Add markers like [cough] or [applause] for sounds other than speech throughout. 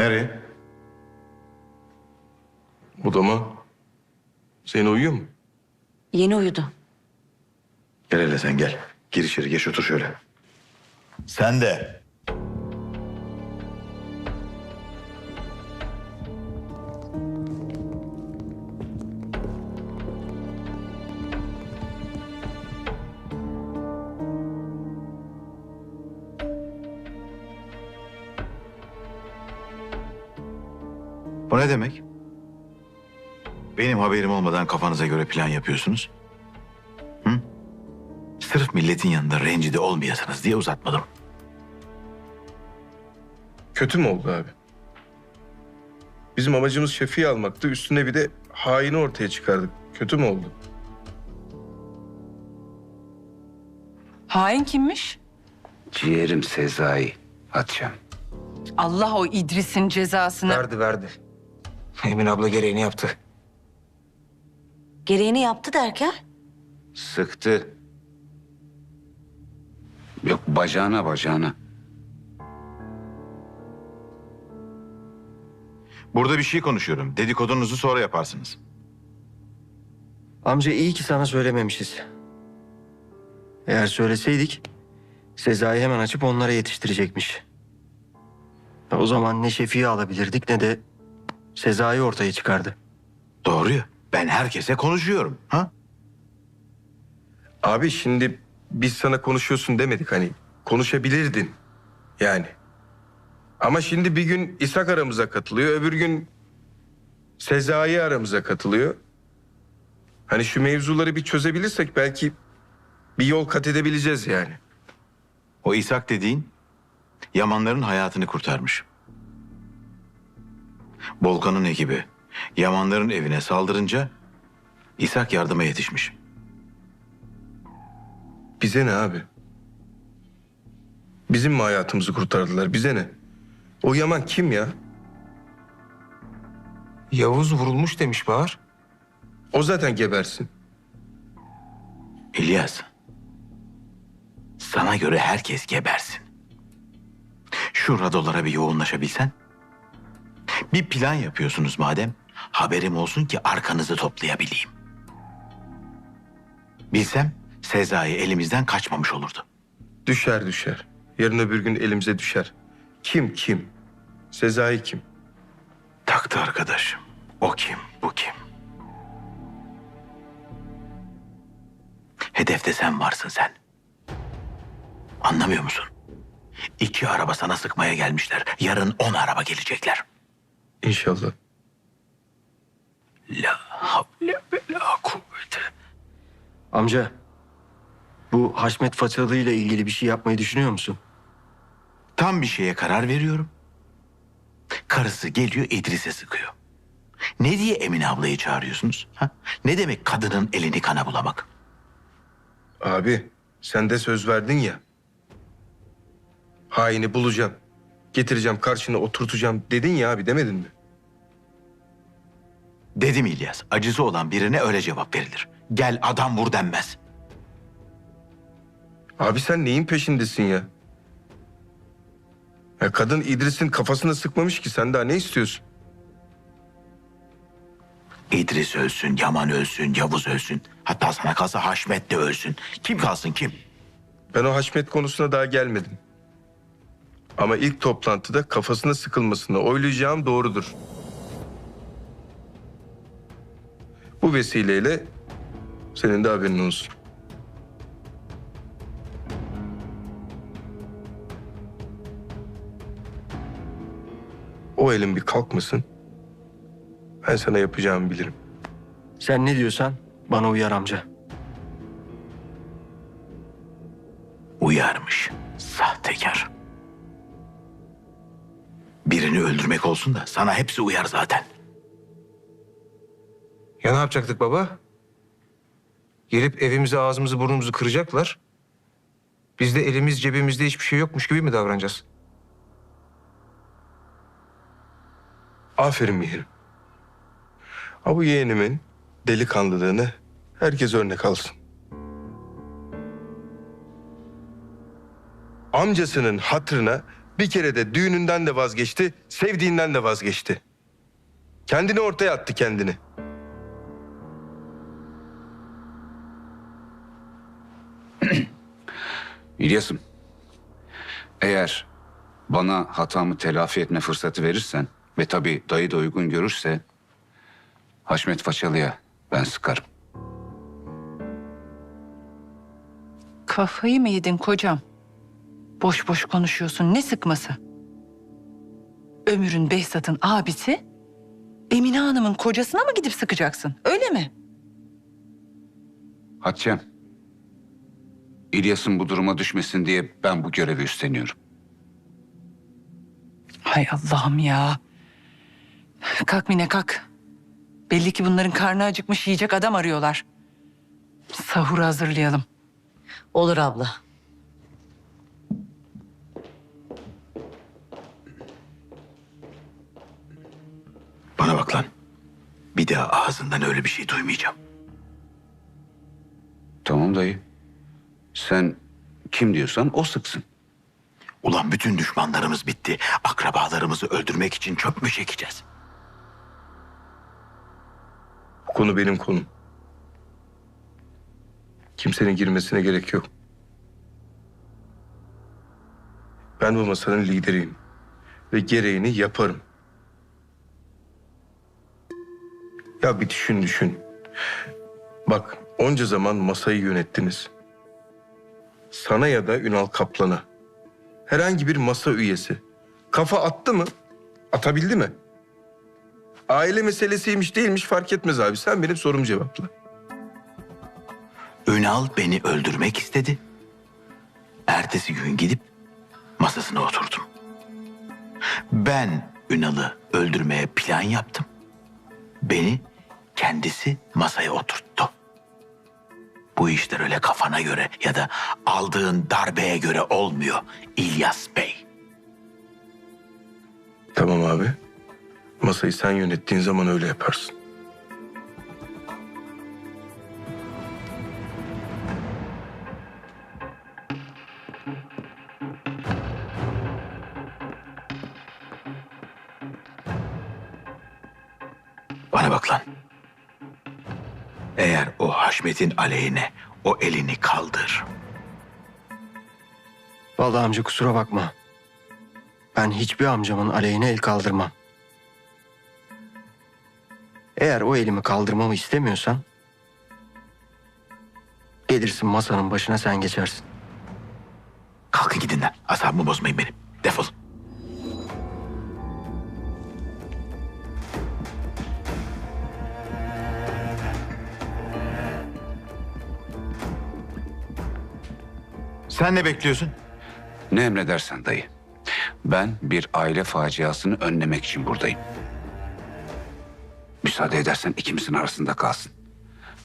Nereye? Odama. Zeyn uyuyor mu? Yeni uyudu. Gel hele sen gel. Gir içeri geç otur şöyle. Sen de. O ne demek? Benim haberim olmadan kafanıza göre plan yapıyorsunuz. Sırf milletin yanında rencide olmayasınız diye uzatmadım. Kötü mü oldu abi? Bizim amacımız Şefi'yi almaktı. Üstüne bir de haini ortaya çıkardık. Kötü mü oldu? Hain kimmiş? Ciğerim Sezai. Atacağım. Allah o İdris'in cezasını. Verdi verdi. Emin abla gereğini yaptı. Gereğini yaptı derken? Sıktı. Yok bacağına bacağına. Burada bir şey konuşuyorum. Dedikodunuzu sonra yaparsınız. Amca iyi ki sana söylememişiz. Eğer söyleseydik Sezai hemen açıp onlara yetiştirecekmiş. O zaman ne Şefi'yi alabilirdik ne de Sezai ortaya çıkardı. Doğru ya. Ben herkese konuşuyorum. Ha? Abi şimdi biz sana konuşuyorsun demedik hani. Konuşabilirdin. Yani. Ama şimdi bir gün İshak aramıza katılıyor. Öbür gün Sezai aramıza katılıyor. Hani şu mevzuları bir çözebilirsek belki bir yol kat edebileceğiz yani. O İshak dediğin Yamanların hayatını kurtarmış. Volkan'ın ekibi Yamanların evine saldırınca İshak yardıma yetişmiş. Bize ne abi? Bizim mi hayatımızı kurtardılar? Bize ne? O Yaman kim ya? Yavuz vurulmuş demiş Bahar. O zaten gebersin. İlyas. Sana göre herkes gebersin. Şu radolara bir yoğunlaşabilsen. Bir plan yapıyorsunuz madem. Haberim olsun ki arkanızı toplayabileyim. Bilsem Sezai elimizden kaçmamış olurdu. Düşer düşer. Yarın öbür gün elimize düşer. Kim kim? Sezai kim? Taktı arkadaşım. O kim, bu kim? Hedefte sen varsın sen. Anlamıyor musun? İki araba sana sıkmaya gelmişler. Yarın on araba gelecekler. İnşallah. La havle ve la kuvvete. Amca bu Haşmet Façalı ile ilgili bir şey yapmayı düşünüyor musun? Tam bir şeye karar veriyorum. Karısı geliyor İdris'e sıkıyor. Ne diye Emine ablayı çağırıyorsunuz? Ha? Ne demek kadının elini kana bulamak? Abi sen de söz verdin ya. Haini bulacağım. Getireceğim karşına oturtacağım dedin ya abi demedin mi? Dedim İlyas, acısı olan birine öyle cevap verilir. Gel adam vur denmez. Abi sen neyin peşindesin ya? ya kadın İdris'in kafasına sıkmamış ki sen daha ne istiyorsun? İdris ölsün, Yaman ölsün, Yavuz ölsün. Hatta sana kalsa Haşmet de ölsün. Kim kalsın kim? Ben o Haşmet konusuna daha gelmedim. Ama ilk toplantıda kafasına sıkılmasını oylayacağım doğrudur. Bu vesileyle senin de haberin olsun. O elin bir kalkmasın. Ben sana yapacağımı bilirim. Sen ne diyorsan bana uyar amca. Uyarmış. Sahtekar. Birini öldürmek olsun da sana hepsi uyar zaten. Ya ne yapacaktık baba? Gelip evimizi ağzımızı burnumuzu kıracaklar. Biz de elimiz cebimizde hiçbir şey yokmuş gibi mi davranacağız? Aferin Mihir. Ha bu yeğenimin delikanlılığını herkes örnek alsın. Amcasının hatırına Bir kere de düğününden de vazgeçti, sevdiğinden de vazgeçti. Kendini ortaya attı kendini. [clears throat] İlyas'ım. Eğer bana hatamı telafi etme fırsatı verirsen ve tabii dayı da uygun görürse Haşmet Façalı'ya ben sıkarım. Kafayı mı yedin kocam? Boş boş konuşuyorsun. Ne sıkması? Ömür'ün Behzat'ın abisi Emine Hanım'ın kocasına mı gidip sıkacaksın? Öyle mi? Hatice'm. İlyas'ın bu duruma düşmesin diye ben bu görevi üstleniyorum. Hay Allah'ım ya. Kalk Mine kalk. Belli ki bunların karnı acıkmış yiyecek adam arıyorlar. Sahuru hazırlayalım. Olur abla. Daha ağzından öyle bir şey duymayacağım. Tamam dayı. Sen kim diyorsan o sıksın. Ulan bütün düşmanlarımız bitti. Akrabalarımızı öldürmek için çöp mü çekeceğiz? Bu konu benim konum. Kimsenin girmesine gerek yok. Ben bu masanın lideriyim. Ve gereğini yaparım. Ya bir düşün düşün. Bak onca zaman masayı yönettiniz. Sana ya da Ünal Kaplan'a herhangi bir masa üyesi kafa attı mı? Atabildi mi? Aile meselesiymiş değilmiş fark etmez abi. Sen benim sorumu cevapla. Ünal beni öldürmek istedi. Ertesi gün gidip masasına oturdum. Ben Ünal'ı öldürmeye plan yaptım. Beni kendisi masaya oturttu. Bu işler öyle kafana göre ya da aldığın darbeye göre olmuyor İlyas Bey. Tamam abi. Masayı sen yönettiğin zaman öyle yaparsın. Eğer o Haşmet'in aleyhine o elini kaldır. Vallahi amca kusura bakma. Ben hiçbir amcamın aleyhine el kaldırmam. Eğer o elimi kaldırmamı istemiyorsan... ...gelirsin masanın başına sen geçersin. Kalkın gidin lan. Asabımı bozmayın benim. Defol. Sen ne bekliyorsun? Ne emredersen dayı. Ben bir aile faciasını önlemek için buradayım. Müsaade edersen ikimizin arasında kalsın.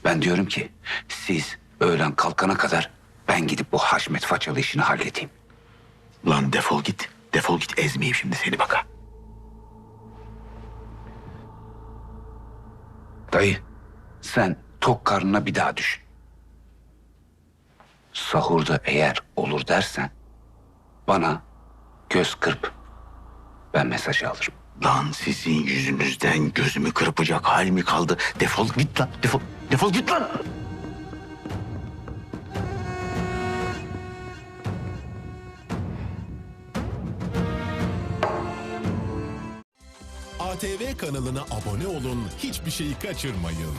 Ben diyorum ki siz öğlen kalkana kadar ben gidip bu Haşmet Façalı işini halledeyim. Lan defol git. Defol git ezmeyeyim şimdi seni baka. Dayı sen tok karnına bir daha düşün. Sahurda eğer olur dersen bana göz kırp. Ben mesajı alırım. Lan sizin yüzünüzden gözümü kırpacak hal mi kaldı? Defol git lan. Defol. Defol git lan. ATV kanalına abone olun, hiçbir şeyi kaçırmayın.